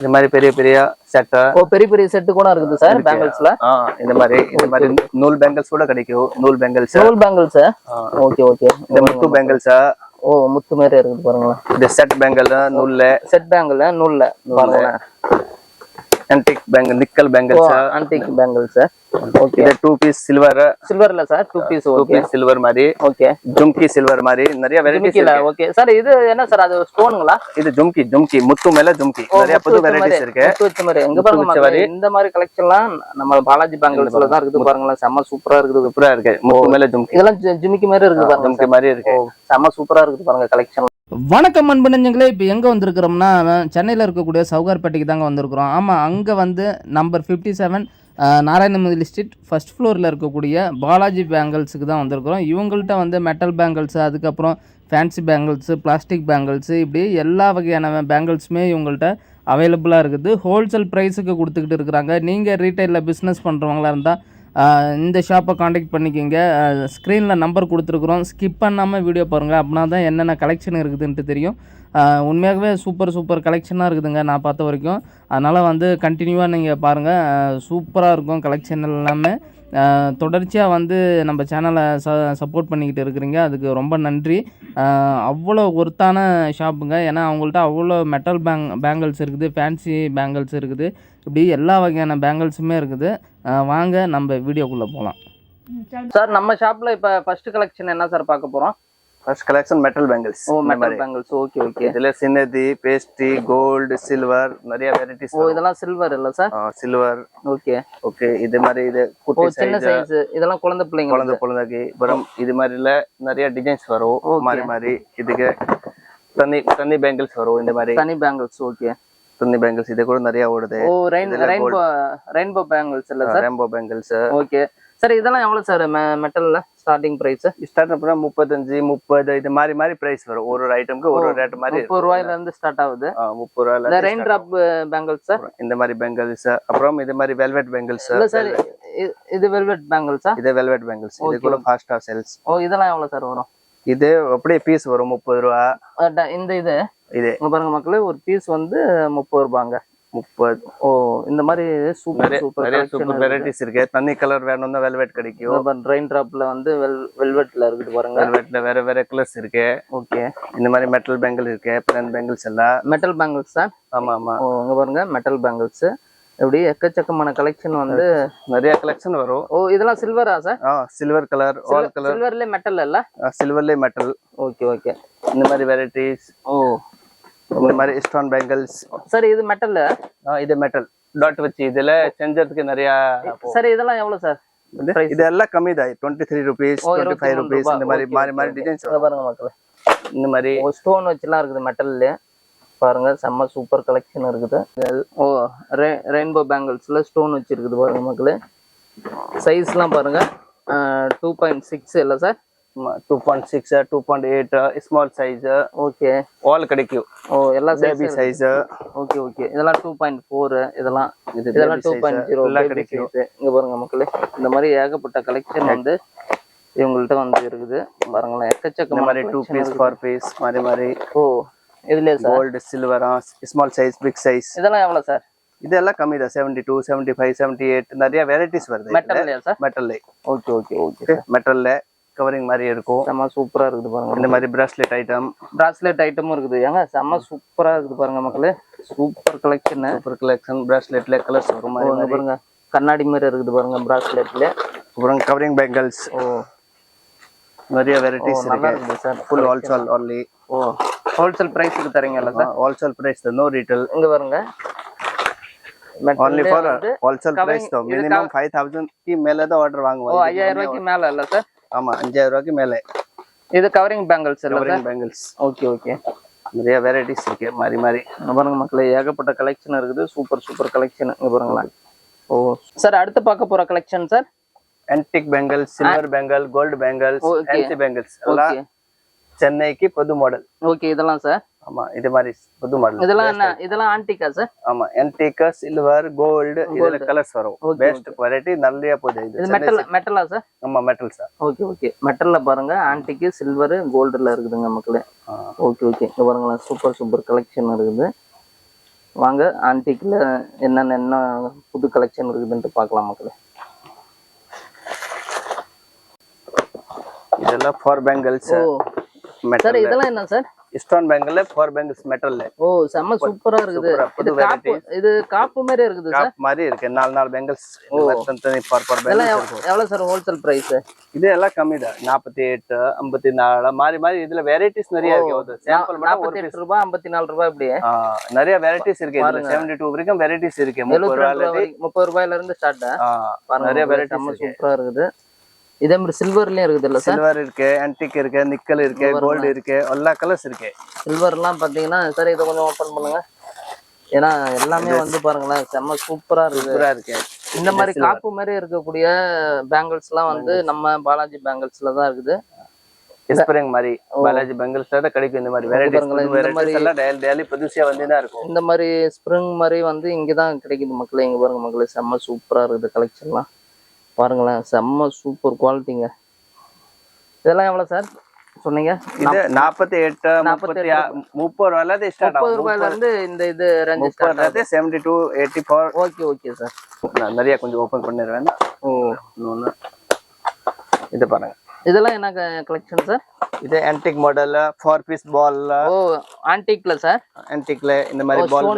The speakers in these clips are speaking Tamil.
இந்த மாதிரி பெரிய பெரிய செட்டு ஓ பெரிய பெரிய செட்டு கூட இருக்குது சார் பேங்கிள்ஸ்ல இந்த மாதிரி இந்த மாதிரி நூல் பேங்கிள்ஸ் கூட கிடைக்கும். நூல் பேங்கிள்ஸ் நூல் பேங்கிள்ஸ் ஓகே ஓகே இந்த முத்து பேங்கிள்ஸ் ஓ முத்து மாதிரி இருக்குது பாருங்களேன். இந்த செட் பேங்கிள் நூல்ல. செட் பேங்கிள் நூல்ல. பாருங்களேன். Antique bangle nickel bangles antique bangles இது two piece silver சில்வர்ல sir two piece two piece silver மாதிரி. ஓகே ஜும்கி சில்வர் மாதிரி. நிறைய வெரைட்டிஸ் ஓகே சார் இது என்ன சார் அது ஸ்டோனுங்களா இது ஜும்கி ஜும்கி முத்து மேல ஜும்கி நிறைய புது வெரைட்டிஸ் இருக்கு. முத்து வச்ச மாதிரி. எங்க பாருங்க வச்ச மக்களே, இந்த மாதிரி கலெக்ஷன்லாம் நம்ம பாலாஜி பேங்கிள்ஸ்ல தான் இருக்குது பாருங்களேன். செம்ம சூப்பரா இருக்குது. சூப்பரா இருக்கு. முத்து மேல ஜும்கி இதெல்லாம் ஜி- ஜிமிக்கி மாதிரி இருக்குது பாருங்க ஜும்கி மாதிரி இருக்கு. செம்ம சூப்பரா இருக்குது பாருங்க கலெக்ஷன் வணக்கம் அன்பு நெஞ்சங்களே. இப்போ எங்கே வந்திருக்கிறோம்னா சென்னையில் இருக்கக்கூடிய சவுகார்பேட்டைக்கு தாங்க வந்திருக்கிறோம். ஆமாம் அங்கே வந்து number fifty seven Narayanamathi street first ஃப்ளோரில் இருக்கக்கூடிய பாலாஜி பேங்கிள்ஸுக்கு தான் வந்திருக்கிறோம். இவங்கள்ட்ட வந்து மெட்டல் பேங்கிள்ஸு அதுக்கப்புறம் ஃபேன்சி பேங்கிள்ஸு பிளாஸ்டிக் பேங்கிள்ஸு இப்படி எல்லா வகையான பேங்கிள்ஸுமே இவங்கள்ட்ட அவைலபிளாக இருக்குது. ஹோல்சேல் ப்ரைஸுக்கு கொடுத்துக்கிட்டு இருக்கிறாங்க. நீங்கள் ரீட்டைலில் பிஸ்னஸ் பண்ணுறவங்களா இருந்தால் இந்த ஷாப்பை காண்டாக்ட் பண்ணிக்கோங்க. ஸ்க்ரீனில் நம்பர் கொடுத்துருக்குறோம். ஸ்கிப் பண்ணாமல் வீடியோ பாருங்கள் அப்படின்னா தான் என்னென்ன கலெக்ஷன் இருக்குதுன்ட்டு தெரியும். உண்மையாகவே சூப்பர் சூப்பர் கலெக்ஷனாக இருக்குதுங்க நான் பார்த்த வரைக்கும். அதனால் வந்து கண்டினியூவாக நீங்கள் பாருங்கள் சூப்பராக இருக்கும் கலெக்ஷன் எல்லாமே. தொடர்ச்சியாக வந்து நம்ம சேனலை ச சப்போர்ட் பண்ணிக்கிட்டு இருக்கிறீங்க. அதுக்கு ரொம்ப நன்றி. அவ்வளோ ஒர்த்தான ஷாப்புங்க. ஏன்னா அவங்கள்ட்ட அவ்வளோ மெட்டல் பேங் பேங்கிள்ஸ் இருக்குது. ஃபேன்சி பேங்கிள்ஸ் இருக்குது. இப்படி எல்லா வகையான பேங்கிள்ஸுமே இருக்குது. வாங்க நம்ம வீடியோக்குள்ளே போகலாம் சார் நம்ம ஷாப்ல இப்ப ஃபர்ஸ்ட் கலெக்ஷன் என்ன சார் பார்க்க போறோம்? First collection metal bangles oh metal bangles okay okay இதுல சின்னதி பேஸ்டி கோல்டு சில்வர் நிறைய வெரைட்டிஸ் ஓ இதெல்லாம் சில்வர் இல்ல சார்? சில்வர் ஓகே ஓகே இது மாதிரி இது குட்டி சின்ன சைஸ் இதெல்லாம் குழந்தை பிள்ளைங்க குழந்தை குழந்தைக்கு அப்புறம் இது மாதிரில நிறைய டிசைன்ஸ் வரும். மாதிரி மாதிரி இதுக்கு தண்ணி தண்ணி பேங்கிள்ஸ் வரும். இந்த மாதிரி. தனி பேங்கிள்ஸ் ஓகே தண்ணி பேங்கிள்ஸ் இது கூட நிறைய ஓடுது. ஓ ரெயின் ரெயின்போ ரெயின்போ பேங்கிள்ஸ் இல்ல sir Rambo bangles okay sir இதெல்லாம் எவ்வளவு சார் மெட்டல்ல ஸ்டார்டிங் பிரைஸ் ஸ்டார்ட் பண்ணா முப்பத்தஞ்சு முப்பது இது மாதிரி மாதிரி பிரைஸ் வரும். ஒரு ஒரு ஐட்டம்க்கு ஒரு ஒரு ரேட் மாதிரி முப்பது. ரூபாயில இருந்து ஸ்டார்ட் ஆகுது. முப்பது ரூபாயில ரெயின் டிராப் பேங்கிள்ஸ் சார். இந்த மாதிரி பேங்கிள்ஸ் அப்புறம் இது மாதிரி வெல்வெட் பேங்கிள்ஸ் இல்ல சார் இது வெல்வெட் பேங்கிள்ஸா இது வெல்வெட் பேங்கிள்ஸ் இது கூட ஃபாஸ்டா செல்ஸ் ஓ இதெல்லாம் எவ்வளவு சார் வரும்? இது அப்படியே பீஸ் வரும் முப்பது ரூபா. இந்த இது? இது. பாருங்க மக்களே ஒரு பீஸ் வந்து முப்பது ரூபாங்க. முப்பது. ஓ இந்த மாதிரி சூப்பர் சூப்பர் நிறைய சூப்பர் வெரைட்டிஸ் இருக்கு. தண்ணி கலர் வேணும்னா வெல்வெட் கிடைக்கும். ரெயின் டிராப்ல வந்து வெல் வெல்வெட்ல இருக்குது பாருங்க. வெல்வெட்ல வேற வேற கலர்ஸ் இருக்கு. ஓகே இந்த மாதிரி மெட்டல் பேங்கிள் இருக்கு பிளான் பேங்கிள்ஸ் எல்லாம். மெட்டல் பேங்கிள்ஸ் சார் ஆமா ஆமா. இங்க பாருங்க மெட்டல் பேங்கிள்ஸ் இப்படி எக்கச்சக்கமான கலெக்ஷன் வந்து நிறைய கலெக்ஷன் வரும். ஓ இதெல்லாம் சில்வரா சார் ஆ சில்வர் கலர் ஆல் கலர் சில்வர்ல மெட்டல் இல்ல? சில்வர்லயே மெட்டல் ஓகே ஓகே இந்த மாதிரி வெரைட்டிஸ் ஓ. இந்த மாதிரி ஸ்டோன் பேங்கிள்ஸ் சார் இது மெட்டல் இது மெட்டல் டாட் வச்சு இதுல செஞ்சதுக்கு நிறைய சார் இதெல்லாம் எவ்வளவு சார் இது- இதெல்லாம் கம்மி தான். Twenty three rupees twenty five 23 rupees இந்த மாதிரி. மாறி மாறி டிசைன்ஸ் பாருங்க மக்களே. இந்த மாதிரி ஸ்டோன் வச்சுலாம் இருக்குது மெட்டல்ல பாருங்க செம்ம சூப்பர் கலெக்ஷன் இருக்குது. ஓ ரெயின்போ பேங்கிள்ஸ்ல ஸ்டோன் வச்சிருக்குது பாருங்க மக்களே. சைஸ்லாம் பாருங்க. டூ பாயிண்ட் சிக்ஸ் இல்லை sir two point six two point eight small size okay all கிடைக்கும் ஓ எல்லா பேபி சைஸ் ஓகே ஓகே இதெல்லாம் டூ பாயிண்ட் ஃபோர் இதெல்லாம் இது இதெல்லாம் டூ பாயிண்ட் ஜீரோ எல்லாம் கிடைக்கும். இங்க பாருங்க மக்களே இந்த மாதிரி ஏகப்பட்ட கலெக்ஷன் வந்து இவங்கள்ட்ட வந்து இருக்குது. பாருங்களேன் இந்த எக்கச்சக்கமான மாதிரி டூ பீஸ். ஃபார் பீஸ் மாதிரி மாதிரி ஓ இதுலயே sir? Gold silver small size big size இதெல்லாம் எவ்வளவு சார்? இதெல்லாம் கம்மி தான் seventy two seventy five seventy eight நிறைய வெரைட்டிஸ் வருது மெட்டல்லையா சார் மெட்டல்ல ஓகே ஓகே ஓகே மெட்டல்ல கவரிங் மாதிரி இருக்கும். செம்ம சூப்பரா இருக்குது பாருங்க. இந்த மாதிரி பிரஸ்லெட் ஐட்டம் பிராஸ்லெட் ஐட்டமும் இருக்குது. ஏங்க செம்ம சூப்பரா இருக்குது பாருங்க மக்களே. சூப்பர் கலெக்ஷன் சூப்பர் கலெக்ஷன் பிரஸ்லெட்ல கலர்ஸ் வரும் மாதிரி. பாருங்க. கண்ணாடி மாதிரி இருக்குது பாருங்க பிராஸ்லெட்ல அப்புறம் கவரிங் பேங்கிள்ஸ் ஓ. நிறைய வெரைட்டிஸ் நல்லா இருக்கு. இருக்குது sir. Full wholesale only oh wholesale பிரைஸ்க்கு தரீங்கல்ல sir? Wholesale price no retail இங்க பாருங்க. ஹோல்சேல் பிரைஸ் தான் மினிமம் கி மேல தான் ஆர்டர் ஓ வாங்குவாங்க. ஐயாயிரம் ரூபாய்க்கு மேல இல்ல சார்? ஆமா அஞ்சாயிரம் ரூபாய்க்கு மேல. இது covering bangles covering bangles okay okay நிறைய வெரைட்டிஸ் இருக்கு மாதிரி இங்க பாருங்க மக்களே ஏகப்பட்ட கலெக்ஷன் இருக்குது. சூப்பர் சூப்பர் கலெக்ஷன் இங்க பாருங்களேன். ஓ சார் அடுத்து பார்க்க போற collection sir antique bangles silver bangle gold Okay. Fancy bangles எல்லாம் சென்னைக்கு புது மாடல் ஓகே இதெல்லாம் சார் ஆமா இது மாதிரி புது மாடல் இதெல்லாம் என்ன? இதெல்லாம் ஆன்டிக்கா சார் ஆமா ஆன்டிக் சில்வர் கோல்டு இதுல கலர்ஸ் வரும். பெஸ்ட் குவாலிட்டி நிறைய போகுது. இது மெட்டல் மெட்டலா சார் ஆமா மெட்டல் சார் ஓகே ஓகே மெட்டல்ல பாருங்க ஆன்டிக்கு சில்வர் கோல்டுல இருக்குதுங்க மக்களே. ஓகே ஓகே இங்க பாருங்களேன் சூப்பர் சூப்பர் கலெக்ஷன் இருக்குது. வாங்க ஆன்டிக்ல என்னென்ன என்ன புது கலெக்ஷன் இருக்குதுன்ட்டு பார்க்கலாம் மக்களே. இதெல்லாம் ஃபோர் பேங்கிள்ஸ் சார் இதெல்லாம் என்ன sir stone bangle four bangles மெட்டல்ல ஓ செம்ம சூப்பரா இருக்குது. புது இது காப்பு இது காப்பு மாதிரி இருக்குது சார்? மாதிரி இருக்கு. நாலு நாலு பேங்கிள்ஸ் தனித்தனி ஃபார் ஃபார் பேங்கிள்ஸ் எவ்வ- எவ்வளவு சார் ஹோல்சேல் பிரைஸ் இது எல்லாம் கம்மி தான். நாற்பத்தி எட்டு ஐம்பத்தி நாலு மாறி மாறி இதுல வெரைட்டிஸ் நிறைய இருக்கு. சாம்பிள் நாற்பத்தி எட்டு ரூபாய் ஐம்பத்தி நாலு ரூபாய் இப்படி? நிறைய வெரைட்டிஸ் இருக்கு இதுல. செவன்டி டூ வரைக்கும் வெரைட்டிஸ் இருக்கு. முப்பது ரூபாயில முப்பது ரூபாயில இருந்து ஸ்டார்ட் நிறைய இருக்கு. சூப்பரா இருக்குது. இதே மாதிரி சில்வர்லயும் இருக்குது இல்ல சார் சில்வர் இருக்கு ஆன்டிக் இருக்கு நிக்கல் இருக்கு கோல்டு இருக்கு எல்லா கலர்ஸ் இருக்கு. சில்வர்லாம் பாத்தீங்கன்னா சார் இதை கொஞ்சம் ஓபன் பண்ணுங்க. ஏன்னா எல்லாமே வந்து பாருங்களேன் செம்ம சூப்பரா இருக்குது சூப்பரா இருக்கு. இந்த மாதிரி காப்பு மாதிரி இருக்கக்கூடிய பேங்கிள்ஸ் எல்லாம் வந்து நம்ம பாலாஜி பேங்கிள்ஸ்ல தான் இருக்குது. ஸ்ப்ரிங் மாதிரி பாலாஜி பெங்கல்ஸ் தான் கிடைக்கும் இந்த மாதிரி வெரைட்டிஸ் எல்லாம் டெய்லி டெய்லி புதுசா வந்து தான் இருக்கும். இந்த மாதிரி ஸ்ப்ரிங் மாதிரி வந்து இங்கே தான் கிடைக்குது மக்களே இங்கே பாருங்க மக்களே செம்ம சூப்பராக இருக்குது கலெக்ஷன்லாம் பாருங்களேன் செம்ம சூப்பர் குவாலிட்டிங்க இதெல்லாம் எவ்வளோ சார்? சொன்னீங்க. இது நாற்பத்தி எட்டு முப்பத்தி ஆ- முப்பது ரூபாயில இருந்து ஸ்டார்ட் முப்பது ஆகும் ரூபாயில இருந்து இந்த இது ரேஞ்ச் முப்பது seventy two eighty four okay okay sir நான் நிறைய கொஞ்சம் ஓபன் பண்ணிடுவேன் ஓ. இன்னொன்னு இது பாருங்க. இதெல்லாம் என்ன கலெக்ஷன் சார் இது antique model four piece ball oh ஆன்டிக்ல sir ஆன்டிக்ல இந்த மாதிரி பால்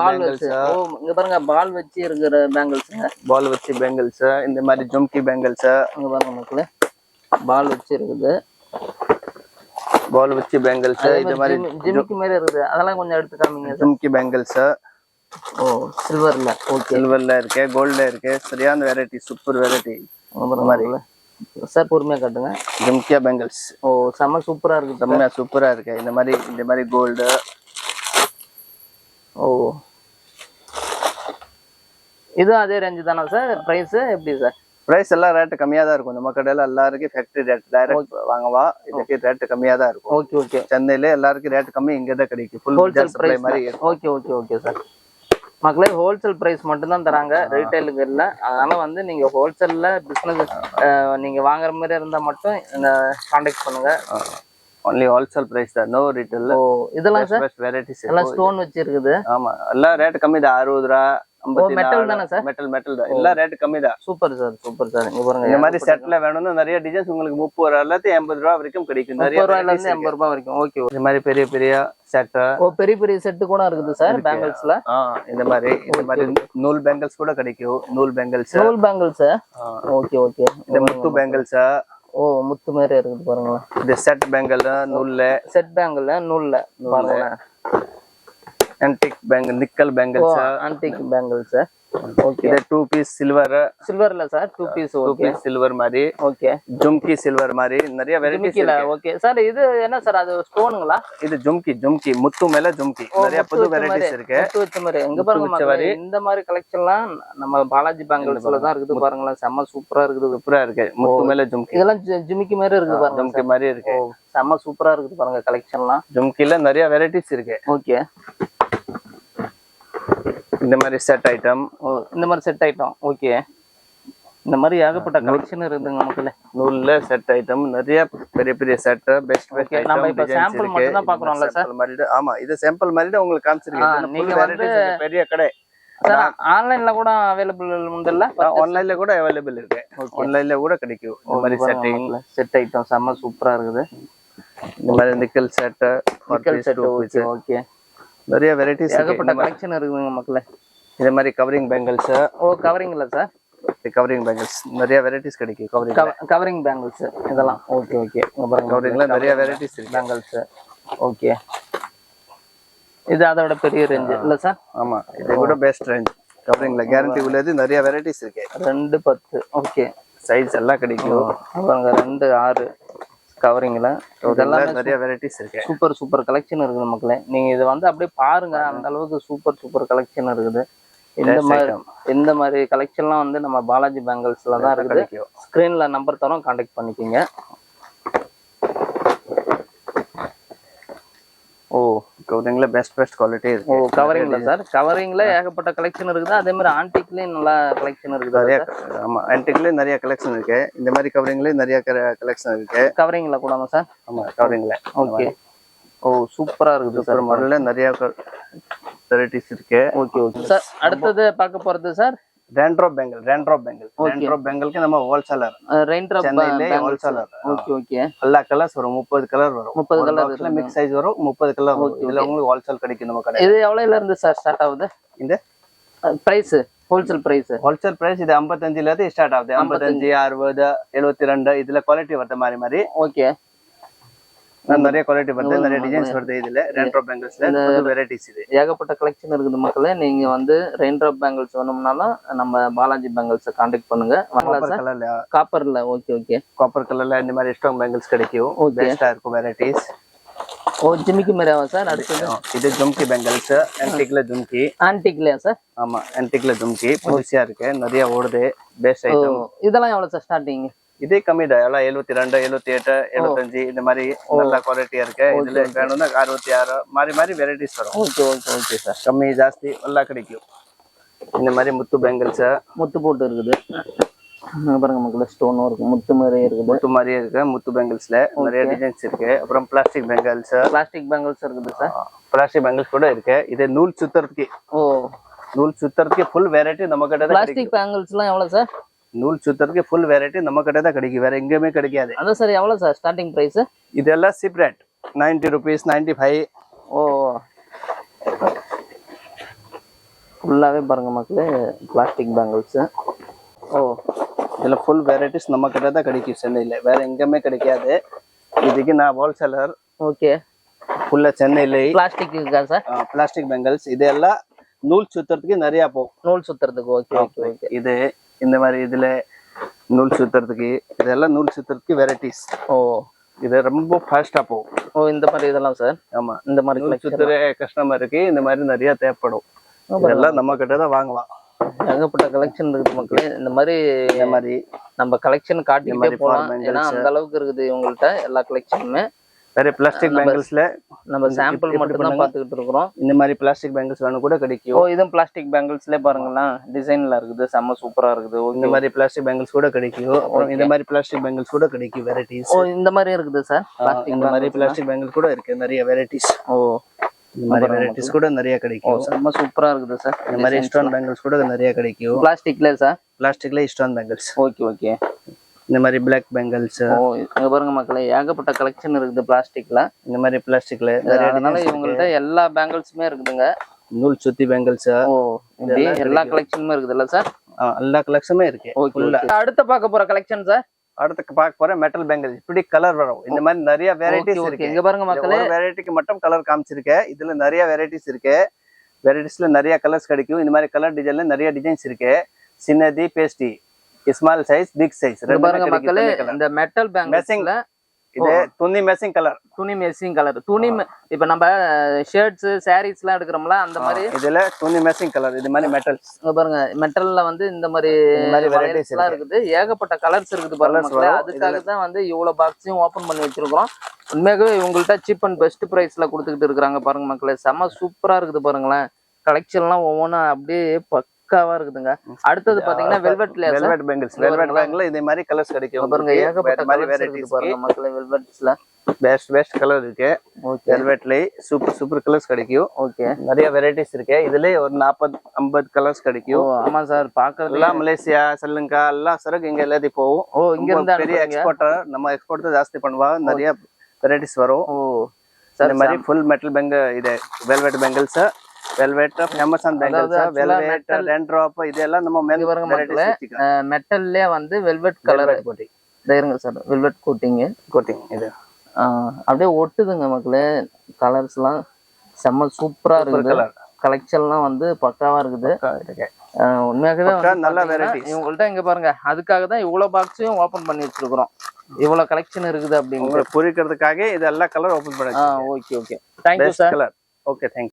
பால் ஓ இங்க பாருங்க பால் வச்சு இருக்கிற பேங்கிள்ஸுங்க பால் வச்சு பெங்கல்ஸ் இந்த மாதிரி ஜும்கி பெங்கல்ஸ் இங்க பாருங்க மக்களே. பால் வச்சு இருக்குது. பால் வச்சு பெங்கல்ஸ் இது மாதிரி ஜிமிக்கு மாதிரி இருக்குது. அதெல்லாம் கொஞ்சம் எடுத்து காமிங்க ஜும்கி பெங்கல்ஸ் ஓ சில்வர்ல ஓகே சில்வர்ல இருக்கு கோல்ட்ல இருக்கு. சரியான வெரைட்டி சூப்பர் வெரைட்டி மாதிரி சார் பொறுமையா காட்டுங்க. ஜும்கியா பெங்கல்ஸ். ஓ செம்ம சூப்பரா இருக்கு செம்மையா சூப்பரா இருக்கு. இந்த மாதிரி இந்த மாதிரி கோல்டு. ஓ. இது அதே ரேஞ்சு தானா சார்? பிரைஸ் எப்படி சார்? பிரைஸ் எல்லாம் ரேட் கம்மியா தான் இருக்கும். நம்ம கடையில எல்லாருக்கும் ஃபேக்டரி ரேட் டைரக்ட் வாங்கவா? இதுக்கு ரேட் கம்மியா தான் இருக்கும். ஓகே ஓகே சென்னையில எல்லாருக்கும் ரேட் கம்மி இங்க தான் கிடைக்கும் ஃபுல் ஹோல்சேல் பிரைஸ் மாதிரி ஓகே ஓகே ஓகே சார் மக்களே ஹோல்சேல் பிரைஸ் மட்டும்தான் தராங்க. ரீட்டைலுக்கு இல்லை. அதனால வந்து நீங்க ஹோல்சேல்ல பிசினஸ் நீங்க வாங்குற மாதிரி இருந்தா மட்டும் கான்டாக்ட் பண்ணுங்க. ஒன்லி ஹோல்சேல் பிரைஸ் தான். நோ ரீட்டெயில் ஓ இதெல்லாம் சார் வெரைட்டிஸ் எல்லாம் ஸ்டோன் வச்சு இருக்குது ஆமா. எல்லாம் ரேட் கம்மி தான். அறுபது ரூபா metal தானே sir? மெட்டல் மெட்டல் தான். எல்லாம் ரேட் கம்மி தான் சூப்பர் சார் சூப்பர் சார் இங்க பாருங்க இந்த மாதிரி செட்ல வேணும்னா நிறைய டிசைன்ஸ் உங்களுக்கு முப்பது ரூபாயில இருந்து எண்பது ரூபா வரைக்கும் கிடைக்கும். நிறைய ரூபாயில இருந்து எண்பது ரூபாய் வரைக்கும். ஓகே. இந்த மாதிரி பெரிய பெரிய செட் ஓ பெரிய பெரிய செட்டு கூட இருக்குது சார் பேங்கிள்ஸ்ல இந்த மாதிரி இந்த மாதிரி நூல் பேங்கிள்ஸ் கூட கிடைக்கும். நூல் பேங்கிள்ஸ் நூல் பேங்கிள்ஸ் ஓகே ஓகே இந்த முத்து பேங்கிள்ஸ் ஓ முத்து மாதிரி இருக்குது பாருங்களேன். இந்த செட் பேங்கிள் நூல்ல? செட் பேங்கிள் நூல்ல. பாருங்களேன். Antique bangle nickel bangles antique bangles okay இது two piece silver சில்வர்ல sir two piece two okay piece silver மாதிரி. ஓகே ஜும்கி சில்வர் மாதிரி. நிறைய வெரைட்டிஸ் ஜிமிக்கில ஓகே சார் இது என்ன சார் அது ஸ்டோனுங்களா இது ஜும்கி ஜும்கி. முத்து மேல ஜும்கி. நிறைய புது வெரைட்டிஸ் இருக்கு. முத்து வச்ச மாதிரி. எங்க பாருங்க இந்த மாதிரி கலெக்ஷன்லாம் நம்ம பாலாஜி பேங்கிள்ஸ்ல தான் இருக்குது பாருங்களேன். செம்ம சூப்பரா இருக்குது. சூப்பரா இருக்கு. முத்து மேல ஜும்கி. இதெல்லாம் ஜி- ஜிமிக்கி மாதிரி இருக்குது பாருங்க ஜும்கி மாதிரி இருக்கு. செம்ம சூப்பரா இருக்குது பாருங்க கலெக்ஷன்லாம் ஜும்கில நிறைய வெரைட்டிஸ் இருக்கு. ஓகே இந்த மாதிரி செட் ஐட்டம் ஓ இந்த மாதிரி செட் ஐட்டம் ஓகே இந்த மாதிரி ஏகப்பட்ட கலெக்ஷன் இருக்குதுங்க மக்களே நூல்ல செட் ஐட்டம் நிறைய பெரிய பெரிய செட் பெஸ்ட் பெஸ்ட் நம்ம இப்ப sample மட்டும் தான் பாக்குறோம்ல sir? மாதிரி ஆமா இது சாம்பிள் மாதிரி உங்களுக்கு காமிச்சிருக்கேன். நீங்க வெரைட்டிஸ் பெரிய கடை. சார் ஆன்லைன்ல கூட அவைலபிள் உண்டுல்ல? ஆன்லைன்ல கூட அவைலபிள் இருக்கு. ஆன்லைன்ல கூட கிடைக்கும். இந்த மாதிரி செட்டிங் செட் ஐட்டம் செம்ம சூப்பரா இருக்குது. இந்த மாதிரி nickel set nickel set okay நிறைய வெரைட்டிஸ் ஏகப்பட்ட கலெக்ஷன் இருக்குதுங்க மக்களே. இந்த மாதிரி கவரிங் பேங்கிள்ஸ் ஓ கவரிங் இல்ல சார்? கவரிங் பேங்கிள்ஸ் நிறைய வெரைட்டிஸ் கிடைக்கும் கவரிங் கவரிங் பேங்கிள்ஸ் இதெல்லாம். Okay okay. பாருங்க. கவரிங்ல நிறைய வெரைட்டிஸ் இருக்கு. Bangles okay. இது அதோட பெரிய ரேஞ்ச் இல்ல சார்? ஆமா இது கூட பெஸ்ட் ரேஞ்ச் கவரிங்ல கேரண்டி உள்ளது நிறைய வெரைட்டிஸ் இருக்கு. ரெண்டு பத்து. ஓகே. சைஸ் எல்லாம் கிடைக்கும். பாருங்க ரெண்டு ஆறு. கவரிங்ல இதெல்லாம் நிறைய வெரைட்டிஸ் இருக்கு. சூப்பர் சூப்பர் கலெக்ஷன் இருக்குது மக்களே. நீங்க இதை வந்து அப்படியே பாருங்க. அந்த அளவுக்கு சூப்பர் சூப்பர் கலெக்ஷன் இருக்குது. இந்த மாதிரி. இந்த மாதிரி கலெக்ஷன்லாம் வந்து நம்ம பாலாஜி பேங்கிள்ஸ்ல தான் இருக்குது. ஸ்க்ரீன்ல நம்பர் தரோம் காண்டாக்ட் பண்ணிக்கிங்க. கவரிங்ல பெஸ்ட் பெஸ்ட் குவாலிட்டி ஓ இருக்கு கவரிங்ல சார் கவரிங்ல ஏகப்பட்ட கலெக்ஷன் இருக்குது? அதே மாதிரி ஆன்டிக்லயும் நல்லா கலெக்ஷன் இருக்குது நிறைய ஆமா ஆன்டிக்ல நிறைய கலெக்ஷன் இருக்கு. இந்த மாதிரி கவரிங்ல நிறைய கலெக்ஷன் இருக்கு. கவரிங்ல கூடமா சார் ஆமா கவரிங்ல ஓகே ஓ சூப்பரா இருக்குது சார் மாடல்ல நிறைய வெரைட்டிஸ் இருக்கு. ஓகே ஓகே சார் அடுத்தது பார்க்க போறது சார் ரெண்ட்ரோ பெங்கல் ரெண்ட்ரோ பெங்கல். ரெண்ட்ரோ பெங்கலுக்கு நம்ம ஹோல்சேலர் ட்ராப் சென்னையிலே ஹோல்சேலர் ஓகே ஓகே எல்லா கலர்ஸ் வரும். முப்பது கலர் வரும். 30 colour இருக்கு. மிக்ஸ் சைஸ் வரும். முப்பது கலர் வரும். இதுல உங்களுக்கு ஹோல்சேல் கிடைக்கும். நம்ம கடை இது எவ்வளவுல இருந்து சார் ஸ்டார்ட் ஆகுது? இந்த? Price wholesale price wholesale price இது ஐம்பத்தஞ்சுல இருந்து ஸ்டார்ட் ஆகுது. ஐம்பத்தஞ்சு அறுபது எழுபத்தி ரெண்டு. இதுல குவாலிட்டி வருது மாதிரி மாதிரி. ஓகே நிறைய குவாலிட்டி வருது நிறைய டிசைன்ஸ் வருது இதுல ரெண்ட்ரோ பெங்கல்ஸ்ல வெரைட்டிஸ் இது. ஏகப்பட்ட கலெக்ஷன் இருக்குது மக்களே. நீங்க வந்து ரெயின் ட்ராப் பேங்கிள்ஸ் வேணும்னாலும் நம்ம பாலாஜி பேங்கிள்ஸை காண்டாக்ட் பண்ணுங்க. கலர்ல காப்பர்ல ஓகே ஓகே காப்பர் கலர்ல இந்த மாதிரி ஸ்ட்ராங் பெங்கல்ஸ் கிடைக்கும். பெஸ்டா இருக்கும் வெரைட்டிஸ் ஓ ஜிமிக்கி மேராவா சார் அடுத்தது? இது ஜும்கி பெங்கல்ஸ் ஆன்டிக்ல ஜும்கி. ஆன்டிக்லையா சார் ஆமா ஆன்டிக்ல ஜும்கி. புதுசியா இருக்கு நிறைய ஓடுது. பெஸ்ட் ஐட்டம் இதெல்லாம் எவ்வளவு சார் ஸ்டார்டிங் இதே கம்மி தான் எழுபத்தி ரெண்டு எழுபத்தி எட்டு எழுபத்தஞ்சு இந்த மாதிரி நல்ல குவாலிட்டியா இருக்கு. இதுல வேணும்னா அறுபத்தி ஆறு மாதிரி மாதிரி வெரைட்டிஸ் வரும். ஓகே ஓகே ஓகே சார் கம்மி ஜாஸ்தி எல்லாம் கிடைக்கும். இந்த மாதிரி முத்து பெங்கல்ஸ் முத்து போட்டு இருக்குது. பாருங்க மக்களே ஸ்டோன் இருக்கு. முத்து மாதிரி இருக்குது. முத்து மாதிரியே இருக்கு முத்து பெங்கல்ஸ்ல நிறைய டிசைன்ஸ் இருக்கு. அப்புறம் பிளாஸ்டிக் பெங்கல்ஸ் பிளாஸ்டிக் பேங்கிள்ஸ் இருக்குது சார் பிளாஸ்டிக் பெங்கல்ஸ் கூட இருக்கு. இது நூல் சுத்துறதுக்கு. ஓ. நூல் சுத்துறதுக்கு ஃபுல் வெரைட்டி நம்ம கிட்ட பிளாஸ்டிக் பேங்கிள்ஸ்லாம் எவ்வளவு சார் நூல் சுத்துறதுக்கு ஃபுல் வெரைட்டி நம்ம கிட்ட தான் கிடைக்கும் வேற எங்கேயுமே கிடைக்காது. அதான் சார் எவ்வளவு சார் ஸ்டார்டிங் பிரைஸ் இதெல்லாம் cheap rate ninety rupees ninety five oh. ஃபுல்லாகவே பாருங்க மக்களே பிளாஸ்டிக் பேங்கிள்ஸ் ஓ இதுல ஃபுல் வெரைட்டிஸ் நம்ம கிட்ட தான் கிடைக்கும் சென்னையில. வேற எங்கேயுமே கிடைக்காது. இதுக்கு நான் ஹோல்சேலர் ஓகே ஃபுல்லா சென்னையில. பிளாஸ்டிக் இருக்கா சார் பிளாஸ்டிக் பெங்கல்ஸ் இதெல்லாம் நூல் சுத்துறதுக்கு நிறைய போகும். நூல் சுத்துறதுக்கு ஓகே ஓகே ஓகே இது இந்த மாதிரி இதுல நூல் சுத்துறதுக்கு இதெல்லாம் நூல் சுத்துறதுக்கு வெரைட்டிஸ் ஓ. இது ரொம்ப ஃபாஸ்டா போகும். ஓ இந்த மாதிரி இதெல்லாம் சார் ஆமா. இந்த மாதிரி நூல். சுத்துற கஸ்டமருக்கு இந்த மாதிரி நிறைய தேவைப்படும். இதெல்லாம் நம்ம கிட்ட தான் வாங்கலாம். ஏகப்பட்ட கலெக்ஷன் இருக்குது மக்களே. இந்த மாதிரி இந்த மாதிரி நம்ம கலெக்ஷன் மாதிரி போகலாம் ஏன்னா அந்த அளவுக்கு இருக்குது இவங்கள்ட்ட. எல்லா கலெக்ஷனுமே வேற பிளாஸ்டிக் பேங்கிள்ஸ்ல நம்ம சாம்பிள் மட்டும் தான். பார்த்துக்கிட்டு இருக்கிறோம் இந்த மாதிரி பிளாஸ்டிக் பேங்கிள்ஸ் வேணும் கூட ஓ கிடைக்கும் இதுவும் பிளாஸ்டிக் பேங்கிள்ஸ்லேயே பாருங்களேன். டிசைன்ல இருக்குது. செம்ம சூப்பரா இருக்குது. இந்த மாதிரி பிளாஸ்டிக் பேங்கிள்ஸ் கூட கிடைக்கும். அப்புறம் இந்த மாதிரி பிளாஸ்டிக் பேங்கிள்ஸ் கூட கிடைக்கும் வெரைட்டிஸ் ஓ இந்த மாதிரி இருக்குது சார் பிளாஸ்டிக் இந்த மாதிரி பிளாஸ்டிக் பேங்கிள்ஸ் கூட இருக்கு. நிறைய வெரைட்டிஸ் ஓ இந்த மாதிரி வெரைட்டிஸ் கூட நிறைய ஓ கிடைக்கும் செம்ம சூப்பரா இருக்குது சார் இந்த மாதிரி ஸ்டோன் பேங்கிள்ஸ் கூட நிறைய கிடைக்கும். பிளாஸ்டிக்ல சார் பிளாஸ்டிக்ல ஸ்டோன் பேங்கிள்ஸ் ஓகே ஓகே இந்த மாதிரி பிளாக் பேங்கிள்ஸ் ஓ அங்க பாருங்க மக்களே ஏகப்பட்ட கலெக்ஷன் இருக்குது பிளாஸ்டிக்ல இந்த மாதிரி பிளாஸ்டிக்ல அதனால இவங்கள்ட்ட எல்லா பேங்கிள்ஸுமே இருக்குதுங்க. இருக்கு. நூல் சுத்தி பேங்கிள்ஸ் எல்லா கலெக்ஷனுமே இருக்குதுல்ல சார் எல்லா கலெக்ஷனுமே இருக்கு. அடுத்து பார்க்க போற கலெக்ஷன் சார் அடுத்து பார்க்க போற மெட்டல் பேங்கிள் இப்படி கலர் வரும். இந்த மாதிரி நிறைய வெரைட்டிஸ் இருக்கு. இங்க பாருங்க மக்களே. வெரைட்டிக்கு மட்டும் கலர் காமிச்சிருக்கேன். இதுல நிறைய வெரைட்டிஸ் இருக்கு. வெரைட்டிஸ்ல நிறைய கலர்ஸ் கிடைக்கும். இந்த மாதிரி கலர் டிசைன்ல நிறைய டிசைன்ஸ் இருக்கு. சின்னதி பேஸ்டி ஸ்மால் சைஸ் பிக் சைஸ் பாருங்க மக்களே இந்த மெட்டல் பேங்கிள்ஸ்ல இது துணி மேசிங் கலர் துணி மேசிங் கலர் துணி இப்ப நம்ம ஷர்ட்ஸ் சாரீஸ் எல்லாம் எடுக்கிறோம்ல அந்த மாதிரி. இதுல துணி மேசிங் கலர் இது மாதிரி மெட்டல்ஸ் இங்க பாருங்க மெட்டல்ல வந்து இந்த மாதிரி varieties எல்லாம் இருக்குது. ஏகப்பட்ட கலர்ஸ் இருக்குது பாருங்க. அதுக்காக தான் வந்து இவ்வளவு பாக்ஸையும் ஓபன் பண்ணி வச்சிருக்கிறோம். உண்மையாகவே இவங்கள்ட்ட சீப் அண்ட் பெஸ்ட் பிரைஸ்ல கொடுத்துக்கிட்டு இருக்காங்க பாருங்க மக்களே. செம சூப்பரா இருக்குது பாருங்களேன். கலெக்ஷன்லாம் ஒவ்வொன்றும் அப்படியே பக்காவா இருக்குதுங்க. அடுத்தது பாத்தீங்கன்னா வெல்வெட்ல வெல்வெட் பேங்கிள்ஸ் வெல்வெட் பேங்கிள் இதே மாதிரி கலர்ஸ் கிடைக்கும். பாருங்க ஏகப்பட்ட மாதிரி வெரைட்டிஸ் பாருங்க மக்களே வெல்வெட்ஸ்ல பெஸ்ட் பெஸ்ட் கலர் இருக்கு. வெல்வெட்ல சூப்பர் சூப்பர் கலர்ஸ் கிடைக்கும். ஓகே நிறைய வெரைட்டிஸ் இருக்கு. இதுல ஒரு நாற்பது ஐம்பது கலர்ஸ் கிடைக்கும். ஆமா சார் பாக்குறது எல்லாம் மலேசியா ஸ்ரீலங்கா எல்லாம் சரக்கு இங்க எல்லாத்தையும் போகும். ஓ இங்க இருந்து பெரிய? எக்ஸ்போர்ட்டர் நம்ம எக்ஸ்போர்ட் தான் ஜாஸ்தி பண்ணுவா. நிறைய வெரைட்டிஸ் வரும். ஓ. இந்த மாதிரி ஃபுல் மெட்டல் பெங்க இது velvet bangles velvet bangles actually velvet metal- ரெண்ட் ட்ராப் இதெல்லாம் நம்ம மேல் வச்சுக்கலாம் மெட்டல்லே வந்து வெல்வெட் கலர் கோட்டிங் இருங்க சார் வெல்வெட் கோட்டிங்கு கோட்டிங் இது. அப்படியே ஒட்டுதுங்க மக்களே. கலர்ஸ்லாம் செம்ம சூப்பரா இருக்குது. கலெக்ஷன்லாம் வந்து பக்காவா இருக்குது. உண்மையாகவே நல்ல varieties. இவங்கள்ட்ட இங்க பாருங்க அதுக்காக தான் இவ்வளவு பாக்ஸையும் ஓபன் பண்ணி வச்சிருக்கிறோம். இவ்வளவு கலெக்ஷன் இருக்குது அப்படின்னு உங்களுக்கு புரிக்கிறதுக்காக இது எல்லா கலர் ஓபன் பண்ணி okay okay thank you sir colour okay thank